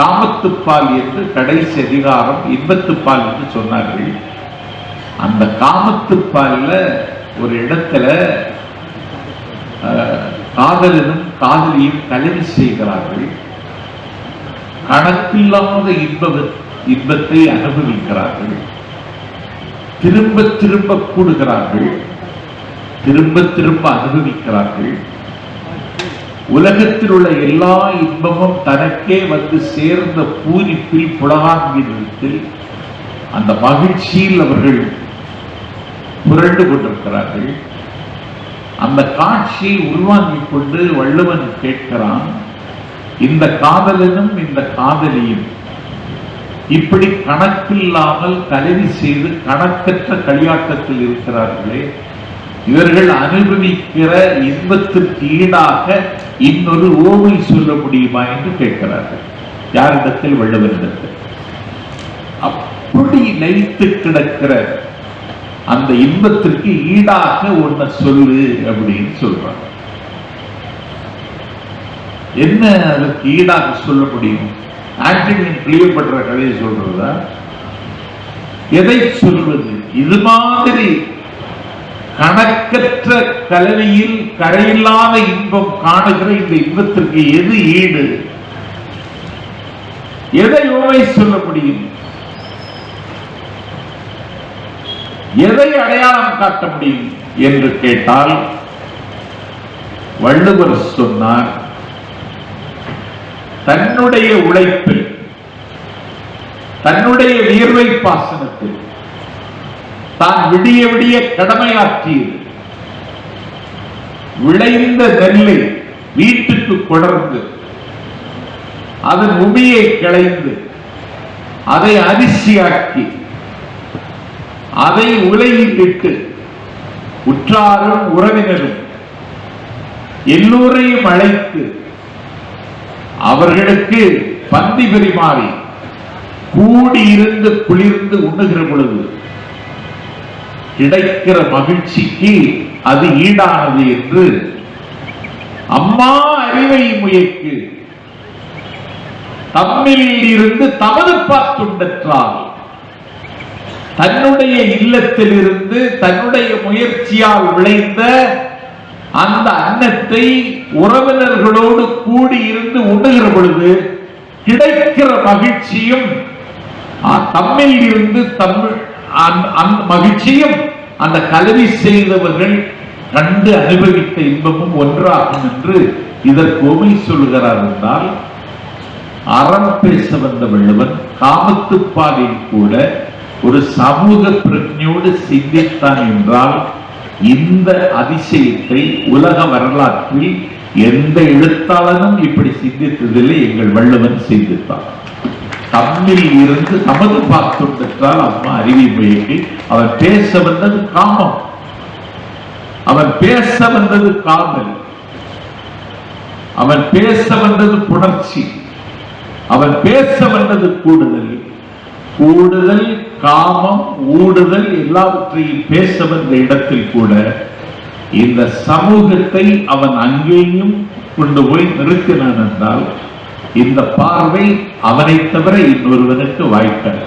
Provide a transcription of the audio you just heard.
காமத்துப்பால் என்று கடைசி அதிகாரம் இன்பத்துப்பால் என்று சொன்னார்கள். அந்த காமத்துப்பாலில் ஒரு இடத்துல காதலனும் காதலியும் கலவி செய்கிறார்கள். கணக்கில்லாத இன்ப இன்பத்தை அனுபவிக்கிறார்கள். திரும்ப திரும்ப கூடுகிறார்கள். திரும்ப திரும்ப அனுபவிக்கிறார்கள். உலகத்தில் உள்ள எல்லா இன்பமும் தனக்கே வந்து சேர்ந்த பூரிப்பில் புலகாங்கிதத்தில் அந்த மகிழ்ச்சியில் அவர்கள் புரண்டு கொண்டிருக்கிறார்கள். அந்த காட்சியை உள்வாங்கிக் கொண்டு வள்ளுவன் கேட்கிறான் இந்த காதலனும் இந்த காதலியும் இப்படி கணக்கில்லாமல் கலவி செய்து கணக்கற்ற களியாட்டத்தில் இருக்கிறார்களே. இவர்கள் அனுபவிக்கிற இன்பத்திற்கு ஈடாக இன்னொரு ஓவை சொல்ல முடியுமா என்று கேட்கிறார்கள். யாரிடத்தில் வள்ளுவரிடத்தில் அப்படி லயித்து கிடக்கிற அந்த இன்பத்திற்கு ஈடாக ஒன்ன சொல்லு அப்படின்னு சொல்றாங்க. என்ன அதுக்கு ஈடாக சொல்ல முடியும்? ஆண்டனியின் கிளியப்படுற கதையை சொல்றதா? எதை சொல்வது? இது மாதிரி கணக்கற்ற கலவையில் கரையில்லாத இன்பம் காணுகிற இந்த இன்பத்திற்கு எது ஈடு? எதை உண்மை சொல்ல முடியும்? எதை அடையாளம் காட்ட முடியும் என்று கேட்டால் வள்ளுவர் சொன்னார் தன்னுடைய உழைப்பில் தன்னுடைய வியர்வை பாசனத்தில் தான் விடிய விடிய கடமையாற்றியது விளைந்த நெல்லை வீட்டுக்கு கொடர்ந்து அதன் உமியை கிளைந்து அதை அரிசியாக்கி அதை உலையில் இட்டு உற்றாரும் உறவினரும் எல்லோரையும் அழைத்து அவர்களுக்கு பந்தி பரிமாறி கூடியிருந்து குளிர்ந்து உண்ணுகிற பொழுது கிடைக்கிற மகிழ்ச்சிக்கு அது ஈடானது என்று அம்மா அறிவை முயக்கு. தம்மில் இருந்து தமது பார்த்துண்டற்றால் தன்னுடைய இல்லத்திலிருந்து தன்னுடைய முயற்சியால் விளைந்த அந்த அன்னத்தை உறவினர்களோடு கூடி இருந்து உண்ணுகிற பொழுது கிடைக்கிற மகிழ்ச்சியும் தம்மில் இருந்து தமிழ் மகிழ்ச்சியும் அந்த கல்வி செய்தவர்கள் கண்டு அனுபவித்த இன்பமும் ஒன்றாகும் என்று இதற்கு உமை சொல்கிறார் என்றால் அறம் பேச வந்த வள்ளுவன் காமத்துப்பாலில் கூட ஒரு சமூக பிரஜையோடு சிந்தித்தான் என்றால் இந்த அதிசயத்தை உலக வரலாற்றில் எந்த எழுத்தாளனும் இப்படி சிந்தித்ததில்லை எங்கள் வள்ளுவன் சிந்தித்தான். தம்மில் இருந்து தமது பெற்றால் அம்மா அறிவி முயங்கி அவன் பேச வந்தது காமம். அவன் பேச வந்தது காமல் அவன் பேச வந்தது புணர்ச்சி. அவன் பேச வந்தது கூடுதல். கூடுதல் காமம் ஊடுதல் எல்லாவற்றையும் பேச வந்த இடத்தில் கூட இந்த சமூகத்தை அவன் அங்கேயும் கொண்டு போய் நிறுத்தினான் என்றால் இந்த பார்வை அவனை தவிர இன்னொருவனுக்கு வாய்க்காது